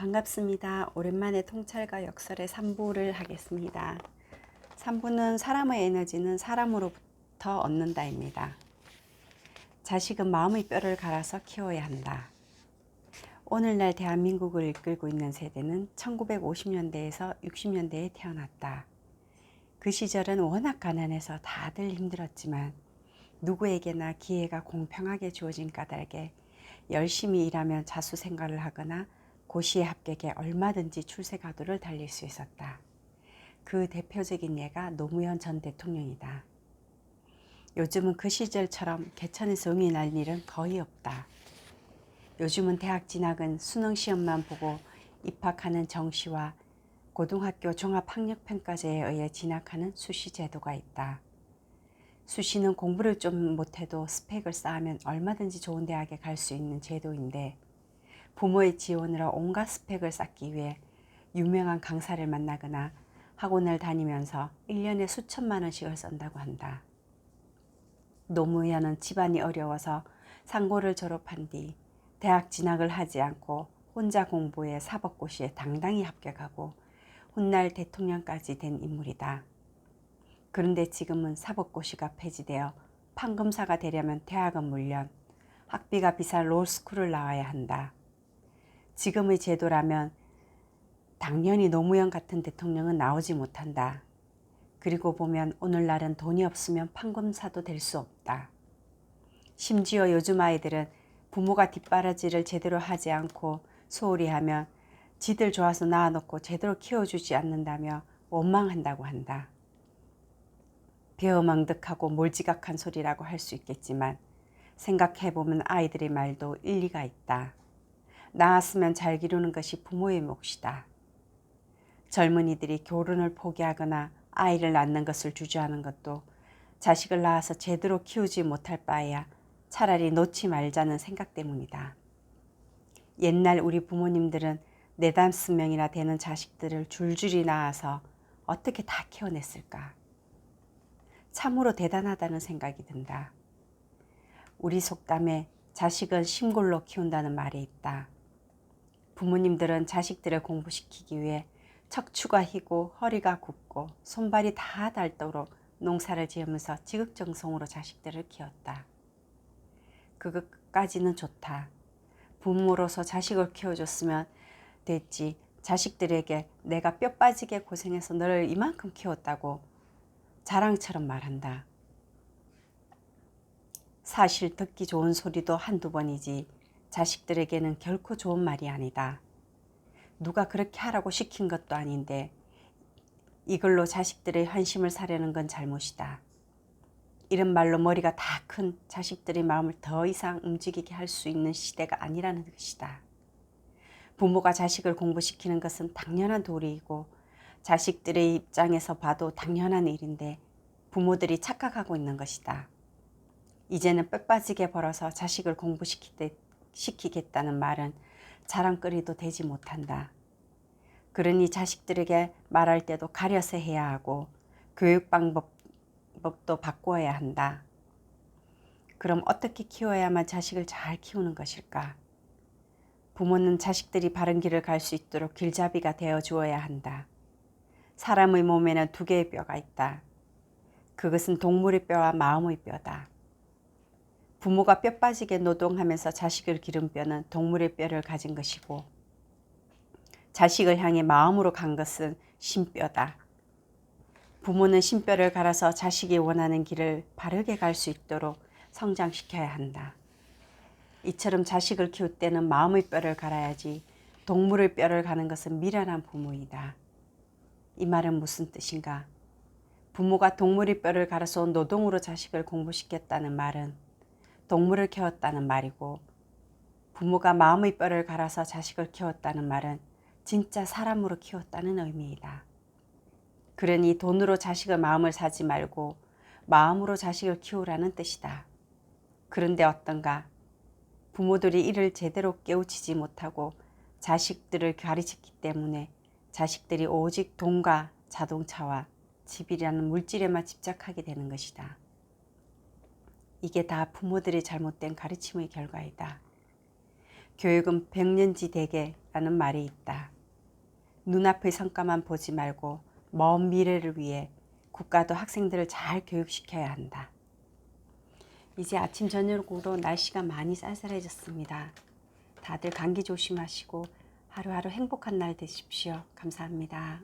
반갑습니다. 오랜만에 통찰과 역설의 3부를 하겠습니다. 3부는 사람의 에너지는 사람으로부터 얻는다입니다. 자식은 마음의 뼈를 갈아서 키워야 한다. 오늘날 대한민국을 이끌고 있는 세대는 1950년대에서 60년대에 태어났다. 그 시절은 워낙 가난해서 다들 힘들었지만 누구에게나 기회가 공평하게 주어진 까닭에 열심히 일하면 자수 생활을 하거나 고시의 합격에 얼마든지 출세 가도를 달릴 수 있었다. 그 대표적인 예가 노무현 전 대통령이다. 요즘은 그 시절처럼 개천에서 응이 날 일은 거의 없다. 요즘은 대학 진학은 수능 시험만 보고 입학하는 정시와 고등학교 종합학력평가제에 의해 진학하는 수시 제도가 있다. 수시는 공부를 좀 못해도 스펙을 쌓으면 얼마든지 좋은 대학에 갈 수 있는 제도인데 부모의 지원으로 온갖 스펙을 쌓기 위해 유명한 강사를 만나거나 학원을 다니면서 1년에 수천만 원씩을 쓴다고 한다. 노무현은 집안이 어려워서 상고를 졸업한 뒤 대학 진학을 하지 않고 혼자 공부해 사법고시에 당당히 합격하고 훗날 대통령까지 된 인물이다. 그런데 지금은 사법고시가 폐지되어 판검사가 되려면 대학은 물론 학비가 비싼 로스쿨을 나와야 한다. 지금의 제도라면 당연히 노무현 같은 대통령은 나오지 못한다. 그리고 보면 오늘날은 돈이 없으면 판검사도 될 수 없다. 심지어 요즘 아이들은 부모가 뒷바라지를 제대로 하지 않고 소홀히 하면 지들 좋아서 낳아놓고 제대로 키워주지 않는다며 원망한다고 한다. 배어망덕하고 몰지각한 소리라고 할 수 있겠지만 생각해보면 아이들의 말도 일리가 있다. 낳았으면 잘 기르는 것이 부모의 몫이다. 젊은이들이 결혼을 포기하거나 아이를 낳는 것을 주저하는 것도 자식을 낳아서 제대로 키우지 못할 바에야 차라리 놓지 말자는 생각 때문이다. 옛날 우리 부모님들은 네다섯 명이나 되는 자식들을 줄줄이 낳아서 어떻게 다 키워냈을까? 참으로 대단하다는 생각이 든다. 우리 속담에 자식은 심골로 키운다는 말이 있다. 부모님들은 자식들을 공부시키기 위해 척추가 희고 허리가 굽고 손발이 다 닳도록 농사를 지으면서 지극정성으로 자식들을 키웠다. 그것까지는 좋다. 부모로서 자식을 키워줬으면 됐지. 자식들에게 내가 뼈 빠지게 고생해서 너를 이만큼 키웠다고 자랑처럼 말한다. 사실 듣기 좋은 소리도 한두 번이지 자식들에게는 결코 좋은 말이 아니다. 누가 그렇게 하라고 시킨 것도 아닌데 이걸로 자식들의 환심을 사려는 건 잘못이다. 이런 말로 머리가 다 큰 자식들의 마음을 더 이상 움직이게 할 수 있는 시대가 아니라는 것이다. 부모가 자식을 공부시키는 것은 당연한 도리이고 자식들의 입장에서 봐도 당연한 일인데 부모들이 착각하고 있는 것이다. 이제는 뼈 빠지게 벌어서 자식을 공부시 키겠다는 말은 자랑거리도 되지 못한다. 그러니 자식들에게 말할 때도 가려서 해야 하고 교육 방법도 바꾸어야 한다. 그럼 어떻게 키워야만 자식을 잘 키우는 것일까? 부모는 자식들이 바른 길을 갈 수 있도록 길잡이가 되어 주어야 한다. 사람의 몸에는 두 개의 뼈가 있다. 그것은 동물의 뼈와 마음의 뼈다. 부모가 뼈 빠지게 노동하면서 자식을 기른 뼈는 동물의 뼈를 가진 것이고 자식을 향해 마음으로 간 것은 신뼈다. 부모는 신뼈를 갈아서 자식이 원하는 길을 바르게 갈 수 있도록 성장시켜야 한다. 이처럼 자식을 키울 때는 마음의 뼈를 갈아야지 동물의 뼈를 가는 것은 미련한 부모이다. 이 말은 무슨 뜻인가? 부모가 동물의 뼈를 갈아서 노동으로 자식을 공부시켰다는 말은 동물을 키웠다는 말이고 부모가 마음의 뼈를 갈아서 자식을 키웠다는 말은 진짜 사람으로 키웠다는 의미이다. 그러니 돈으로 자식의 마음을 사지 말고 마음으로 자식을 키우라는 뜻이다. 그런데 어떤가? 부모들이 이를 제대로 깨우치지 못하고 자식들을 가르치기 때문에 자식들이 오직 돈과 자동차와 집이라는 물질에만 집착하게 되는 것이다. 이게 다 부모들의 잘못된 가르침의 결과이다. 교육은 백년지 대계 라는 말이 있다. 눈앞의 성과만 보지 말고 먼 미래를 위해 국가도 학생들을 잘 교육시켜야 한다. 이제 아침 저녁으로 날씨가 많이 쌀쌀해졌습니다. 다들 감기 조심하시고 하루하루 행복한 날 되십시오. 감사합니다.